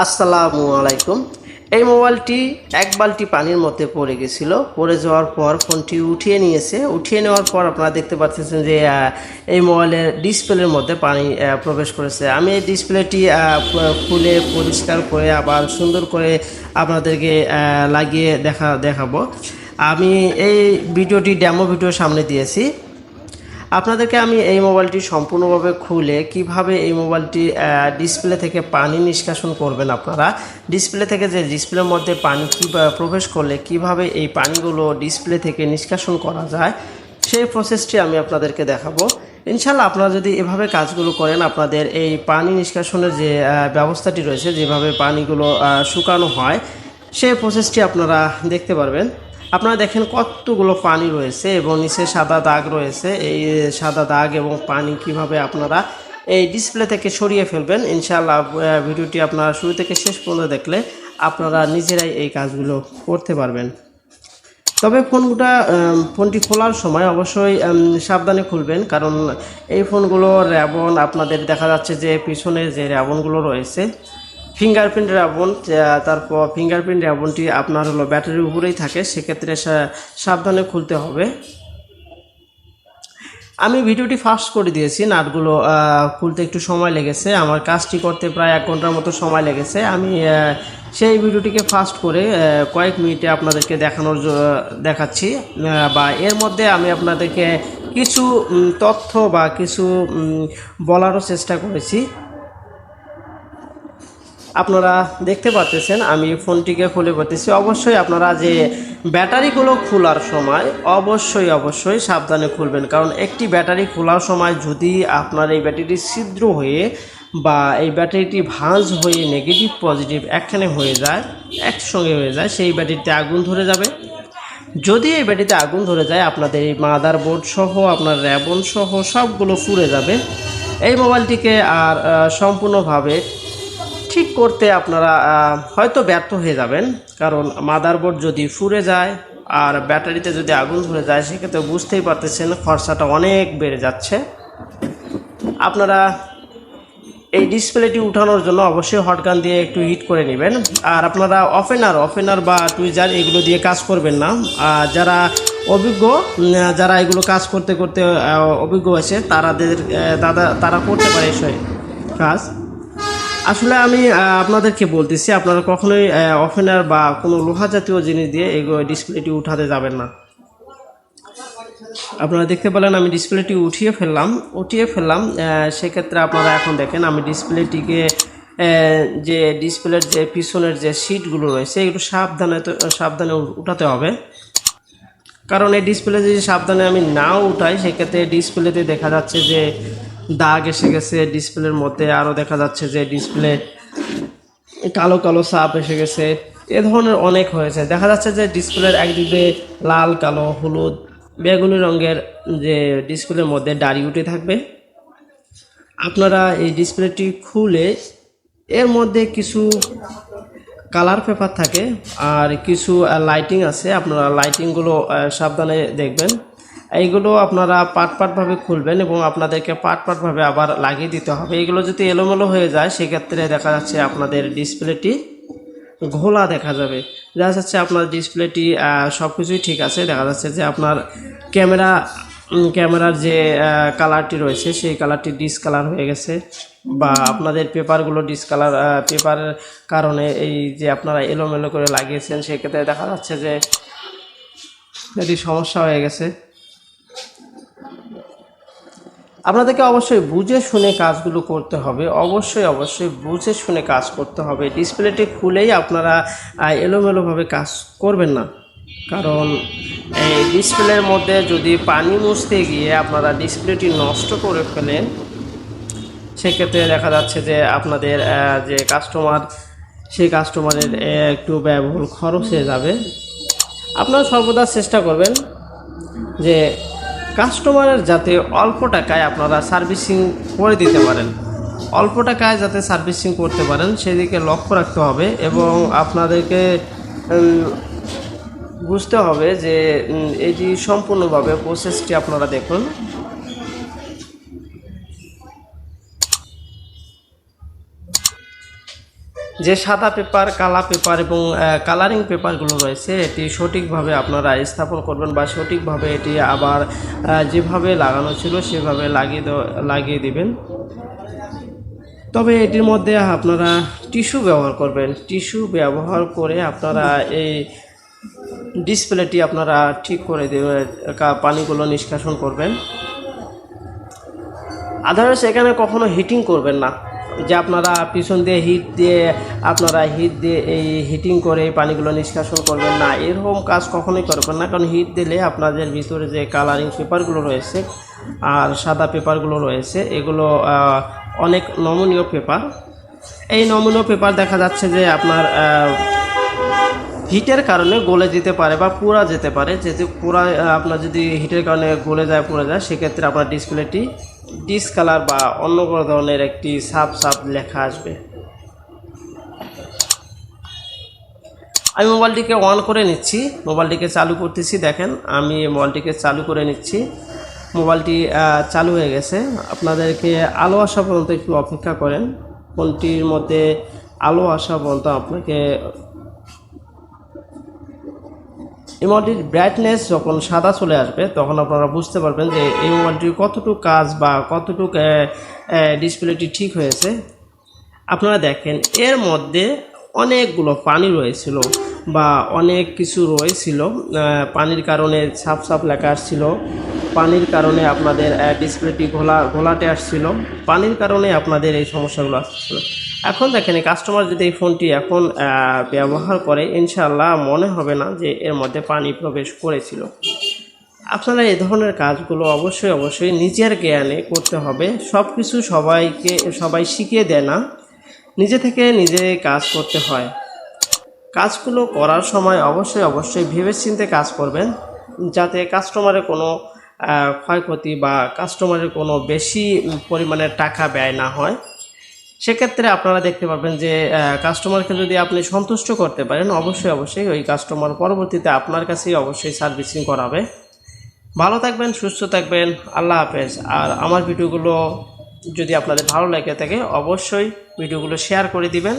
আসসালামু আলাইকুম। এই মোবাইলটি এক বালতি পানির মধ্যে পড়ে গেছিল। পড়ে যাওয়ার পর ফোনটি উঠিয়ে নিয়েছে। উঠিয়ে নেওয়ার পর আপনারা দেখতে পাচ্ছেন যে এই মোবাইলের ডিসপ্লের মধ্যে পানি প্রবেশ করেছে। আমি এই ডিসপ্লেটি খুলে পরিষ্কার করে আবার সুন্দর করে আপনাদেরকে লাগিয়ে দেখা, দেখাবো। আমি এই ভিডিওটি ডেমো ভিডিও সামনে দিয়েছি। আপনাদেরকে আমি এই মোবাইলটি সম্পূর্ণভাবে খুলে কীভাবে এই মোবাইলটি ডিসপ্লে থেকে পানি নিষ্কাশন করবেন আপনারা? ডিসপ্লে থেকে যে ডিসপ্লের মধ্যে পানি প্রবেশ করলে কীভাবে এই পানিগুলো ডিসপ্লে থেকে নিষ্কাশন করা যায়, সেই প্রসেসটি আমি আপনাদেরকে দেখাবো। ইনশাল্লাহ আপনারা যদি এভাবে কাজগুলো করেন, আপনাদের এই পানি নিষ্কাশনের যে ব্যবস্থাটি রয়েছে, যেভাবে পানিগুলো শুকানো হয়, সেই প্রসেসটি আপনারা দেখতে পারবেন। আপনারা দেখেন কতগুলো পানি রয়েছে এবং নিচে সাদা দাগ রয়েছে। এই সাদা দাগ এবং পানি কীভাবে আপনারা এই ডিসপ্লে থেকে সরিয়ে ফেলবেন, ইনশাআল্লাহ ভিডিওটি আপনারা শুরু থেকে শেষ পর্যন্ত দেখলে আপনারা নিজেরাই এই কাজগুলো করতে পারবেন। তবে ফোনটা ফোনটি খোলার সময় অবশ্যই সাবধানে খুলবেন, কারণ এই ফোনগুলো র্যাবন, আপনাদের দেখা যাচ্ছে যে পিছনে যে র্যাবনগুলো রয়েছে ফিঙ্গারপ্রিন্ট আহ, তারপর ফিঙ্গারপ্রিন্ট র্যাবনটি আপনার হলো ব্যাটারির উপরেই থাকে সেক্ষেত্রে সাবধানে খুলতে হবে। আমি ভিডিওটি ফাস্ট করে দিয়েছি নাটগুলো খুলতে একটু সময় লেগেছে আমার কাজটি করতে প্রায় এক ঘণ্টার মতো সময় লেগেছে। আমি সেই ভিডিওটিকে ফাস্ট করে কয়েক মিনিটে আপনাদেরকে দেখানোর দেখাচ্ছি বা এর মধ্যে আমি আপনাদেরকে কিছু তথ্য বা কিছু বলারও চেষ্টা করেছি। আপনারা দেখতে পাচ্ছেন আমি ফোনটিকে খুলে করতেছি অবশ্যই আপনারা যে ব্যাটারিগুলো খোলার সময়, অবশ্যই অবশ্যই সাবধানে খুলবেন। কারণ একটি ব্যাটারি খোলার সময় যদি আপনার এই ব্যাটারিটি ছিদ্র হয়ে বা এই ব্যাটারিটি ভাঁজ হয়ে নেগেটিভ পজিটিভ একখানে হয়ে যায়, একসঙ্গে হয়ে যায়, সেই ব্যাটারিতে আগুন ধরে যাবে। যদি এই ব্যাটারিতে আগুন ধরে যায়, আপনাদের এই মাদার বোর্ড সহ, আপনার র্যাবন সহ সবগুলো পুড়ে যাবে। এই মোবাইলটিকে আর সম্পূর্ণভাবে ঠিক করতে আপনারা হয়তো ব্যর্থ হয়ে যাবেন। কারণ মাদারবোর্ড যদি ফুরে যায় আর ব্যাটারিতে যদি আগুন ধরে যায়, সেক্ষেত্রে বুঝতেই পারতেছেন খরচাটা অনেক বেড়ে যাচ্ছে। আপনারা এই ডিসপ্লেটি উঠানোর জন্য অবশ্যই হটগান দিয়ে একটু হিট করে নেবেন। আর আপনারা অফেনার অফেনার বা টুইজার এগুলো দিয়ে কাজ করবেন না। যারা অভিজ্ঞ যারা এগুলো কাজ করতে করতে অভিজ্ঞ আছে, তারাদের দাদা, তারা করতে পারে কাজ। আসলে আমি আপনাদেরকে বলতেছি, আপনারা কখনোই অফেনার বা কোনো লোহা জাতীয় জিনিস দিয়ে এই ডিসপ্লেটি উঠাতে যাবেন না। আপনারা দেখতে পেলেন, আমি ডিসপ্লেটি উঠিয়ে ফেললাম উঠিয়ে ফেললাম সেক্ষেত্রে আপনারা এখন দেখেন, আমি ডিসপ্লেটিকে যে ডিসপ্লের যে পিছনের যে সিটগুলো রয়েছে, এগুলো সাবধানে তো, সাবধানে উঠাতে হবে। কারণ এই ডিসপ্লে যদি সাবধানে আমি নাও উঠাই, সেক্ষেত্রে ডিসপ্লেতে দেখা যাচ্ছে যে দাগ এসে গেছে ডিসপ্লের মধ্যে আরও দেখা যাচ্ছে যে ডিসপ্লে কালো কালো সাপ এসে গেছে। এ ধরনের অনেক হয়েছে। দেখা যাচ্ছে যে ডিসপ্লের একদিকে লাল, কালো, হলুদ, বেগুনি রঙের যে ডিসপ্লের মধ্যে দাড়ি উঠে থাকবে। আপনারা এই ডিসপ্লেটি খুলে এর মধ্যে কিছু কালার পেপার থাকে আর কিছু লাইটিং আছে। আপনারা লাইটিংগুলো সাবধানে দেখবেন। এইগুলো আপনারা পাট পাটভাবে খুলবেন এবং আপনাদেরকে পাট পাটভাবে আবার লাগিয়ে দিতে হবে। এগুলো যদি এলোমেলো হয়ে যায়, সেক্ষেত্রে দেখা যাচ্ছে আপনাদের ডিসপ্লেটি ঘোলা দেখা যাবে। দেখা যাচ্ছে আপনার ডিসপ্লেটি সব কিছুই ঠিক আছে। দেখা যাচ্ছে যে আপনার ক্যামেরা ক্যামেরার যে কালারটি রয়েছে, সেই কালারটি ডিসকালার হয়ে গেছে বা আপনাদের পেপারগুলো ডিসকালার পেপারের কারণে এই যে আপনারা এলোমেলো করে লাগিয়েছেন, সেক্ষেত্রে দেখা যাচ্ছে যে এটি সমস্যা হয়ে গেছে আপনাদেরকে অবশ্যই বুঝে শুনে কাজগুলো করতে হবে। অবশ্যই অবশ্যই বুঝে শুনে কাজ করতে হবে। ডিসপ্লেটি খুলেই আপনারা এলোমেলোভাবে কাজ করবেন না। কারণ এই ডিসপ্লের মধ্যে যদি পানি মুছতে গিয়ে আপনারা ডিসপ্লেটি নষ্ট করে ফেলেন, সেক্ষেত্রে দেখা যাচ্ছে যে আপনাদের যে কাস্টমার, সেই কাস্টমারের একটু ব্যয়বহুল খরচ হয়ে যাবে। আপনারা সর্বদা চেষ্টা করবেন যে কাস্টমারের যাতে অল্প টাকায় আপনারা সার্ভিসিং করে দিতে পারেন। অল্প টাকায় যাতে সার্ভিসিং করতে পারেন, সেদিকে লক্ষ্য রাখতে হবে এবং আপনাদেরকে বুঝতে হবে যে এটি সম্পূর্ণভাবে প্রসেসটি আপনারা দেখুন। যে সাদা পেপার, কালা পেপার এবং কালারিং পেপারগুলো রয়েছে, এটি সঠিকভাবে আপনারা স্থাপন করবেন বা সঠিকভাবে এটি আবার যেভাবে লাগানো ছিল সেভাবে লাগিয়ে লাগিয়ে দিবেন। তবে এটির মধ্যে আপনারা টিস্যু ব্যবহার করবেন। টিস্যু ব্যবহার করে আপনারা এই ডিসপ্লেটি আপনারা ঠিক করে দেবেন পানিগুলো নিষ্কাশন করবেন। আদারস এখানে কখনো হিটিং করবেন না। যে আপনারা পিছন দিয়ে হিট দিয়ে, আপনারা হিট দিয়ে এই হিটিং করে পানিগুলো নিষ্কাশন করবেন না। এরকম কাজ কখনোই করবেন না, কারণ হিট দিলে আপনাদের ভিতরে যে কালারিং পেপারগুলো রয়েছে আর সাদা পেপারগুলো রয়েছে, এগুলো অনেক নমনীয় পেপার এই নমনীয় পেপার দেখা যাচ্ছে যে আপনার হিটের কারণে গলে যেতে পারে বা পুরা যেতে পারে। যেহেতু পুরা আপনার যদি হিটের কারণে গলে যায়, পুড়ে যায়, সেক্ষেত্রে আপনার ডিসপ্লেটি ডিসকালার বা অন্য কোনো ধরনের একটি সাপ সাপ লেখা আসবে। আমি মোবাইলটিকে অন করে নিচ্ছি, মোবাইলটিকে চালু করতেছি, দেখেন, আমি মোবাইলটিকে চালু করে নিচ্ছি। মোবাইলটি চালু হয়ে গেছে। আপনাদেরকে আলো আসা পর্যন্ত একটু অপেক্ষা করেন। ফোনটির মধ্যে আলো আসা পর্যন্ত আপনাকে মোবাইলটির ব্রাইটনেস যখন সাদা চলে আসবে, তখন আপনারা বুঝতে পারবেন যে এই মোবাইলটির কতটুকু কাজ বা কতটুকু ডিসপ্লেটি ঠিক হয়েছে। আপনারা দেখেন, এর মধ্যে অনেকগুলো পানি রয়েছিল বা অনেক কিছু রয়েছিল পানির কারণে ছাপ ছাপ লেখা আসছিল, পানির কারণে আপনাদের ডিসপ্লেটি ঘোলা, ঘোলাটে আসছিল, পানির কারণে আপনাদের এই সমস্যাগুলো আসছিল। এখন দেখেন কাস্টমার যদি এই ফোনটি এখন ব্যবহার করে ইনশাআল্লাহ মনে হবে না যে এর মধ্যে পানি প্রবেশ করেছিল। আপনারা এই ধরনের কাজগুলো অবশ্যই অবশ্যই নিজের জ্ঞানে করতে হবে। সব কিছু সবাইকে সবাই শিখিয়ে দেয় না। নিজে থেকে নিজে কাজ করতে হয়। কাজগুলো করার সময় অবশ্যই অবশ্যই ভেবেচিন্তে কাজ করবেন যাতে কাস্টমারের কোনো ক্ষয়ক্ষতি বা কাস্টমারের কোনো বেশি উম, পরিমাণে টাকা ব্যয় না হয়। সেক্ষেত্রে আপনারা দেখতে পাবেন যে কাস্টমারকে যদি আপনি সন্তুষ্ট করতে পারেন, অবশ্যই অবশ্যই ওই কাস্টমার পরবর্তীতে আপনার কাছেই অবশ্যই সার্ভিসিং করাবে। ভালো থাকবেন, সুস্থ থাকবেন, আল্লাহ হাফেজ। আর আমার ভিডিওগুলো যদি আপনাদের ভালো লেগে থাকে, অবশ্যই ভিডিওগুলো শেয়ার করে দিবেন।